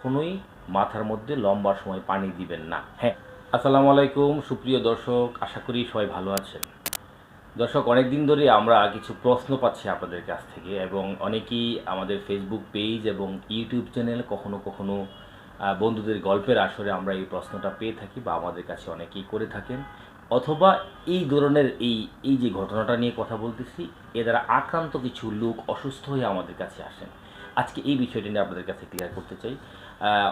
কখনোই মাথার মধ্যে লম্বা সময় পানি দিবেন না। হ্যাঁ আসসালামু আলাইকুম, সুপ্রিয় দর্শক, আশা করি সবাই ভালো আছেন। দর্শক অনেক দিন ধরে আমরা কিছু প্রশ্ন পাচ্ছি আপনাদের কাছ থেকে এবং অনেকেই আমাদের ফেসবুক পেজ এবং ইউটিউব চ্যানেল কখনো কখনো বন্ধুদের গল্পের আসরে আমরা এই প্রশ্নটা পেয়ে থাকি বা আমাদের কাছে অনেকেই করে থাকেন। অথবা এই ধরনের এই এই যে ঘটনাটা নিয়ে কথা বলতেছি, এ দ্বারা আক্রান্ত কিছু লোক অসুস্থ হয়ে আমাদের কাছে আসেন। আজকে এই বিষয়টি নিয়ে আপনাদের কাছে ক্লিয়ার করতে চাই।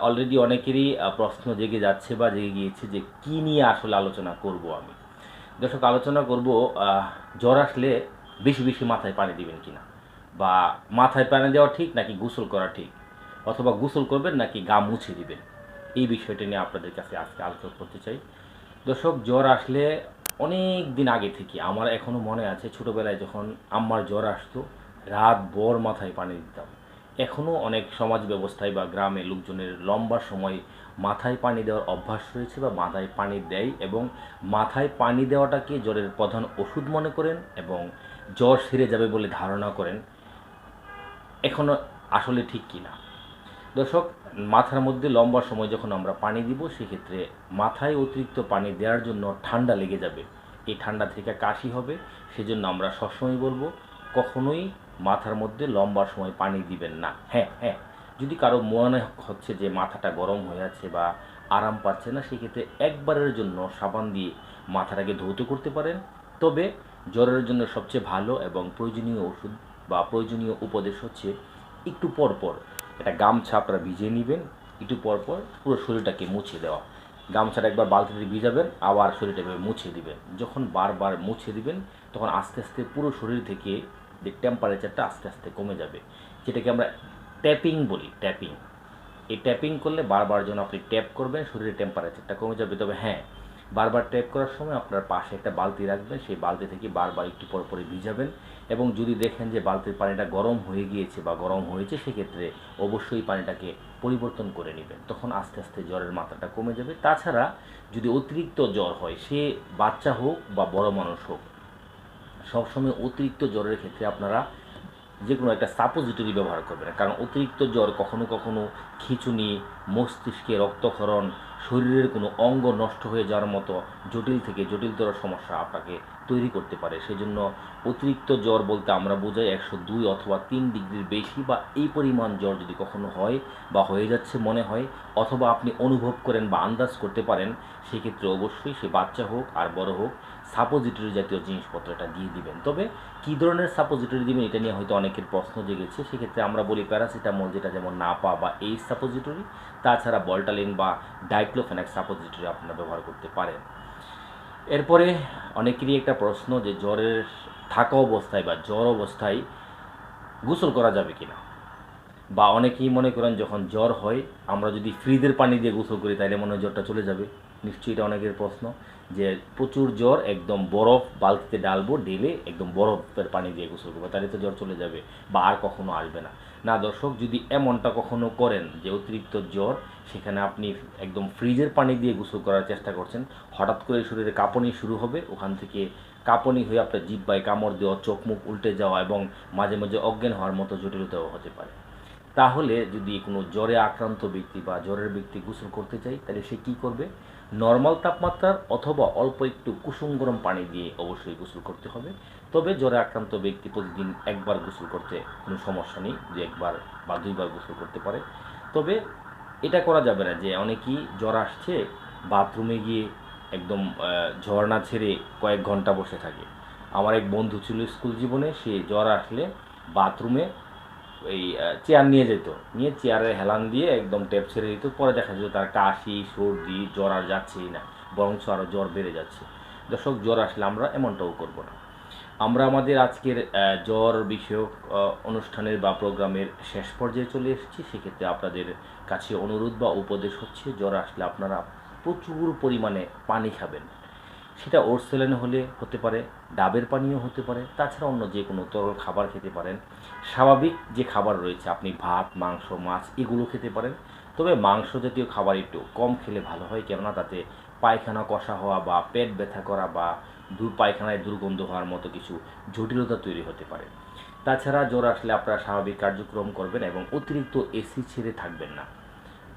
অলরেডি অনেকেরই প্রশ্ন জেগে যাচ্ছে বা জেগে গিয়েছে যে কি নিয়ে আসলে আলোচনা করব আমি। দর্শক, আলোচনা করব জ্বর আসলে বেশি বেশি মাথায় পানি দিবেন কিনা? বা মাথায় পানি দেওয়া ঠিক নাকি গোসল করা ঠিক? অথবা গোসল করবেন নাকি গা মুছে দিবেন? এই বিষয়টি নিয়ে আপনাদের কাছে আজকে আলোচনা করতে চাই। দর্শক, জ্বর আসলে অনেক দিন আগে থেকে আমার এখনও মনে আছে, ছোটোবেলায় যখন আম্মার জ্বর আসতো, রাত ভর মাথায় পানি দিতাম। এখনও অনেক সমাজ ব্যবস্থায় বা গ্রামে লোকজনের লম্বা সময় মাথায় পানি দেওয়ার অভ্যাস রয়েছে বা মাথায় পানি দেয় এবং মাথায় পানি দেওয়াটাকে জ্বরের প্রধান ওষুধ মনে করেন এবং জ্বর সেরে যাবে বলে ধারণা করেন। এখনও আসলে ঠিক কি না দর্শক, মাথার মধ্যে লম্বা সময় যখন আমরা পানি দিব, সেক্ষেত্রে মাথায় অতিরিক্ত পানি দেওয়ার জন্য ঠান্ডা লেগে যাবে। এই ঠান্ডা থেকে কাশি হবে, সেজন্য আমরা সবসময় বলব, কখনোই মাথার মধ্যে লম্বা সময় পানি দিবেন না। হ্যাঁ হ্যাঁ। যদি কারও মনে হচ্ছে যে মাথাটা গরম হয়ে আছে বা আরাম পাচ্ছে না, সেক্ষেত্রে একবারের জন্য সাবান দিয়ে মাথাটাকে ধৌত করতে পারেন। তবে জ্বরের জন্য সবচেয়ে ভালো এবং প্রয়োজনীয় ওষুধ বা প্রয়োজনীয় উপদেশ হচ্ছে একটু পর পর একটা গামছা আপনারা ভিজিয়ে নেবেন। একটু পর পর পুরো শরীরটাকে মুছে দেওয়া। গামছাটা একবার বালতিতে ভিজাবেন, আবার শরীরটাকে মুছে দিবেন। যখন বারবার মুছে দিবেন, তখন আস্তে আস্তে পুরো শরীর থেকে যে টেম্পারেচারটা আস্তে আস্তে কমে যাবে। যেটাকে আমরা ট্যাপিং বলি ট্যাপিং এই ট্যাপিং করলে বারবার যখন আপনি ট্যাপ করবেন, শরীরের টেম্পারেচারটা কমে যাবে। তবে হ্যাঁ বারবার ট্যাপ করার সময় আপনার পাশে একটা বালতি রাখবেন, সেই বালতি থেকে বারবার একটু পর পরে ভিজাবেন এবং যদি দেখেন যে বালতির পানিটা গরম হয়ে গিয়েছে বা গরম হয়েছে, সেক্ষেত্রে অবশ্যই পানিটাকে পরিবর্তন করে নেবেন। তখন আস্তে আস্তে জ্বরের মাত্রাটা কমে যাবে। তাছাড়া যদি অতিরিক্ত জ্বর হয়, সে বাচ্চা হোক বা বড় মানুষ হোক সবসময় অতিরিক্ত জ্বরের ক্ষেত্রে আপনারা যে কোনো একটা সাপোজিটরি ব্যবহার করবেন। কারণ অতিরিক্ত জ্বর কখনো কখনো খিঁচুনি, মস্তিষ্কে রক্তক্ষরণ, শরীরের কোনো অঙ্গ নষ্ট হয়ে যাওয়ার মতো জটিল থেকে জটিলতর সমস্যা আপনাকে তৈরি করতে পারে। সেজন্য অতিরিক্ত জ্বর বলতে আমরা বোঝাই একশো দুই অথবা তিন ডিগ্রির বেশি বা এই পরিমাণ জ্বর যদি কখনো হয় বা হয়ে যাচ্ছে মনে হয় অথবা আপনি অনুভব করেন বা আন্দাজ করতে পারেন, সেক্ষেত্রে অবশ্যই সে বাচ্চা হোক আর বড় হোক সাপোজিটরি জাতীয় জিনিসপত্র এটা দিয়ে দিবেন। তবে কী ধরনের সাপোজিটরি দিবেন এটা নিয়ে হয়তো অনেকের প্রশ্ন জেগেছে। সেক্ষেত্রে আমরা বলি প্যারাসিটামল যেটা যেমন নাপা বা এই সাপোজিটরি তাছাড়া বলটালিন বা ডাইক্লোফেনাক সাপোজিটরি আপনারা ব্যবহার করতে পারেন। এরপরে অনেকেরই একটা প্রশ্ন যে জ্বরের থাকা অবস্থায় বা জ্বর অবস্থায় গোসল করা যাবে কিনা? বা অনেকেই মনে করেন যখন জ্বর হয়, আমরা যদি ফ্রিজের পানি দিয়ে গোসল করি তাহলে মনে হয় জ্বরটা চলে যাবে। নিশ্চয়ই এটা অনেকের প্রশ্ন, যে প্রচুর জ্বর একদম বরফ বালতিতে ডালবো ডেলে একদম বরফের পানি দিয়ে গোসল করব, তাহলে তো জ্বর চলে যাবে বা আর কখনো আসবে না। না দর্শক, যদি এমনটা কখনো করেন যে অতিরিক্ত জ্বর, সেখানে আপনি একদম ফ্রিজের পানি দিয়ে গোসল করার চেষ্টা করছেন, হঠাৎ করে শরীরে কাঁপনি শুরু হবে, ওখান থেকে কাঁপনি হয়ে আপনার জিব্বায় কামড় দেওয়া, চোখ মুখ উল্টে যাওয়া এবং মাঝে মাঝে অজ্ঞান হওয়ার মতো জটিলতাও হতে পারে। তাহলে যদি কোনো জ্বরে আক্রান্ত ব্যক্তি বা জ্বরের ব্যক্তি গোসল করতে চাই তাহলে সে কী করবে? নর্মাল তাপমাত্রার অথবা অল্প একটু কুসুম গরম পানি দিয়ে অবশ্যই গোসল করতে হবে। তবে জ্বরে আক্রান্ত ব্যক্তি প্রতিদিন একবার গোসল করতে কোনো সমস্যা নেই, যে একবার বা দুইবার গোসল করতে পারে। তবে এটা করা যাবে না যে অনেকেই জ্বর আসছে, বাথরুমে গিয়ে একদম ঝর্ণা ছেড়ে কয়েক ঘণ্টা বসে থাকে। আমার এক বন্ধু ছিল স্কুল জীবনে, সে জ্বর আসলে বাথরুমে এই চেয়ার নিয়ে যেত। নিয়ে চেয়ারে হেলান দিয়ে একদম টেপ ছেড়ে দিত। পরে দেখা যেত তার কাশি, সর্দি, জ্বর আর যাচ্ছেই না। বরঞ্চ আরও জ্বর বেড়ে যাচ্ছে। দর্শক, জ্বর আসলে আমরা এমনটাও করব না। আমরা আমাদের আজকের জ্বর বিষয়ক অনুষ্ঠানের বা প্রোগ্রামের শেষ পর্যায়ে চলে এসেছি। সেক্ষেত্রে আপনাদের কাছে অনুরোধ বা উপদেশ হচ্ছে, জ্বর আসলে আপনারা প্রচুর পরিমাণে পানি খাবেন। সেটা ওরসেলেন হলে হতে পারে, ডাবের পানীয় হতে পারে, তাছাড়া অন্য যে কোনো তরল খাবার খেতে পারেন। স্বাভাবিক যে খাবার রয়েছে, আপনি ভাত, মাংস, মাছ, এগুলো খেতে পারেন। তবে মাংস জাতীয় খাবার একটু কম খেলে ভালো হয়, কেননা তাতে পায়খানা কষা হওয়া বা পেট ব্যথা করা বা দূর পায়খানায় দুর্গন্ধ হওয়ার মতো কিছু জটিলতা তৈরি হতে পারে। তাছাড়া জ্বর আসলে আপনারা স্বাভাবিক কার্যক্রম করবেন এবং অতিরিক্ত এসি ছেড়ে থাকবেন না।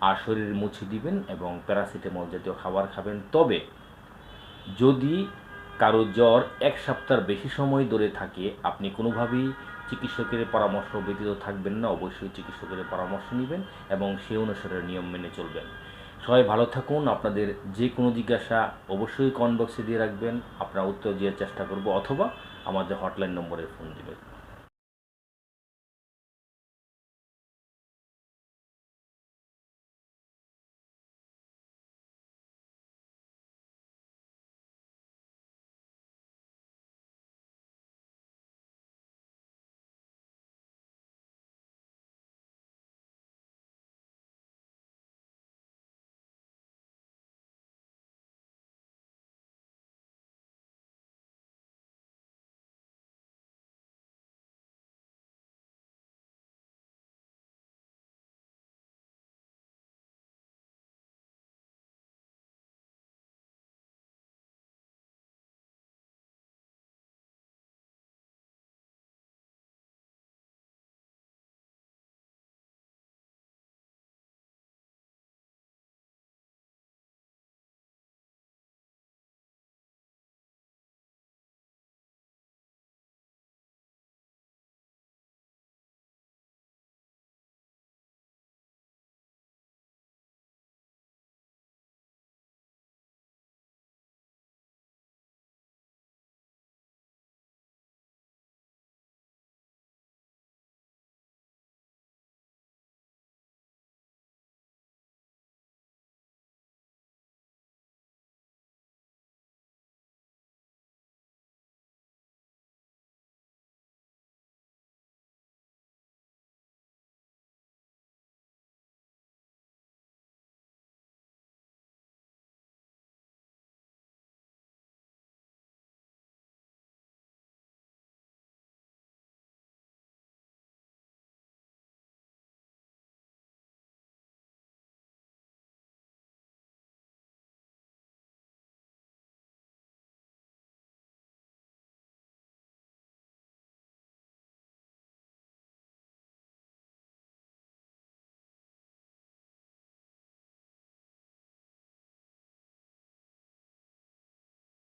আর শরীর মুছে দিবেন এবং প্যারাসিটামল জাতীয় খাবার খাবেন। তবে যদি কারও জ্বর এক সপ্তাহের বেশি সময় ধরে থাকে, আপনি কোনোভাবেই চিকিৎসকের পরামর্শ ব্যতীত থাকবেন না। অবশ্যই চিকিৎসকের পরামর্শ নেবেন এবং সে অনুসারে নিয়ম মেনে চলবেন। সবাই ভালো থাকুন। আপনাদের যে কোনো জিজ্ঞাসা অবশ্যই কমেন্ট বক্সে দিয়ে রাখবেন। আপনার উত্তর দেওয়ার চেষ্টা করব অথবা আমাদের হটলাইন নম্বরে ফোন দিবেন।